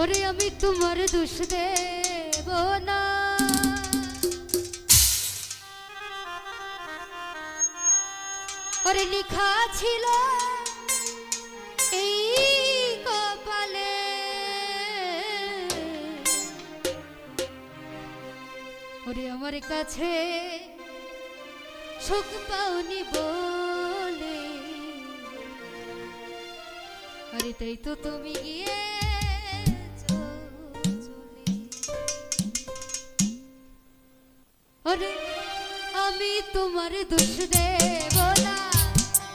ওরে আমি তোমার দোষ দেব না। ওরে লেখা ছিল এই কপালে। ওরে আমার কাছে সুখ পাওনি বলে। আরে তাই তো তুমি গিয়ে আমি তোমার দোষ দেব না।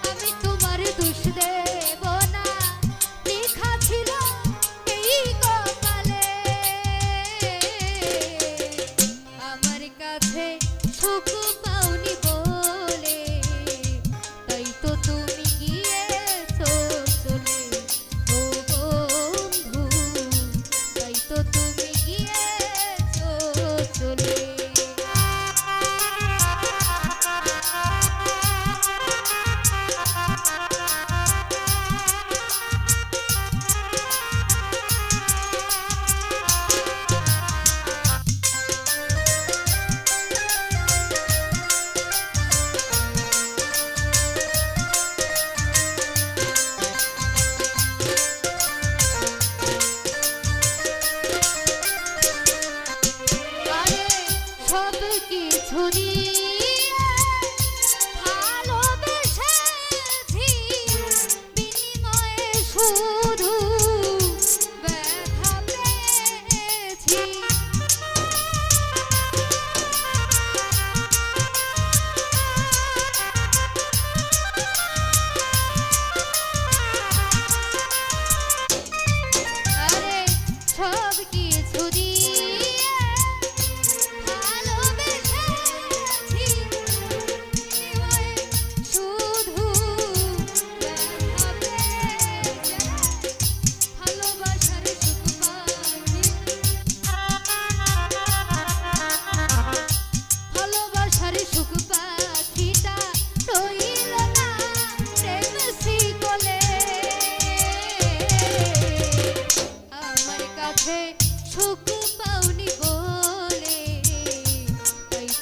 আমি তোমার দোষ দেব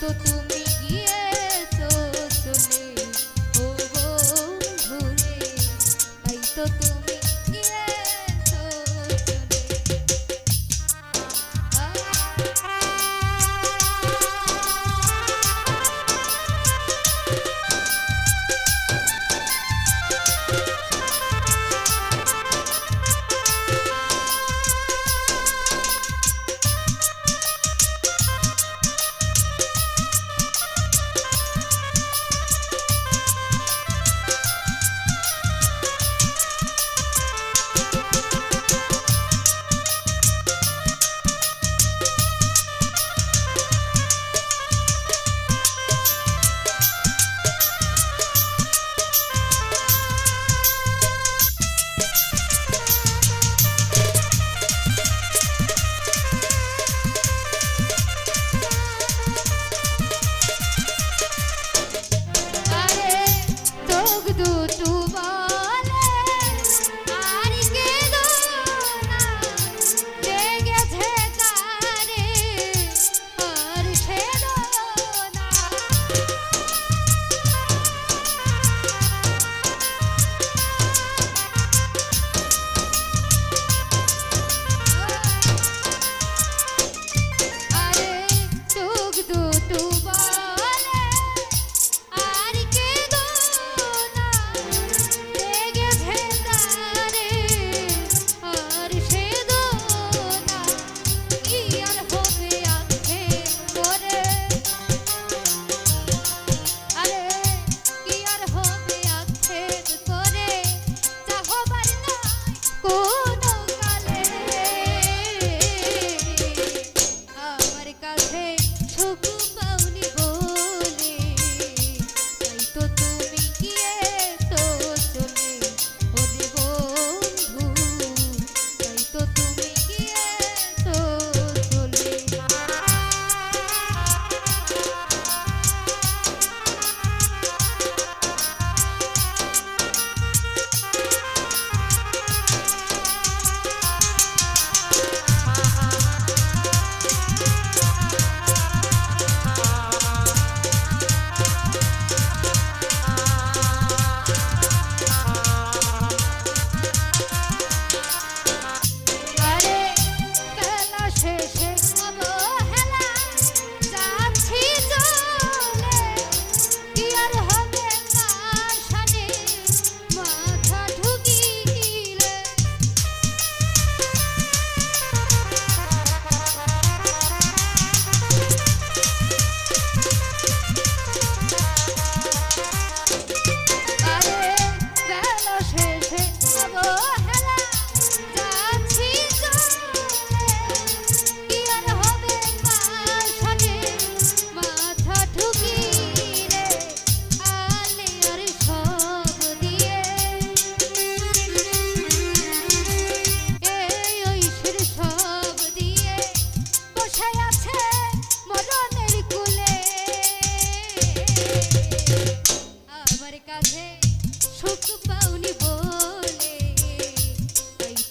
তো তুমি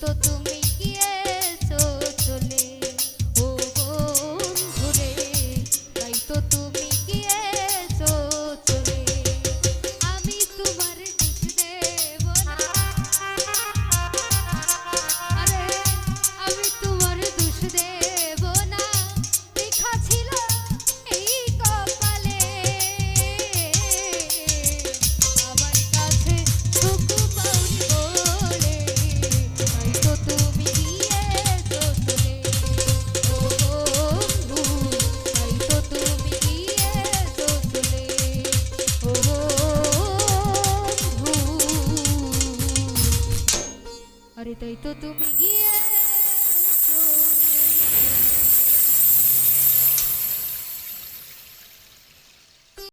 তো তুমি তাই তো তুমি গিয়ে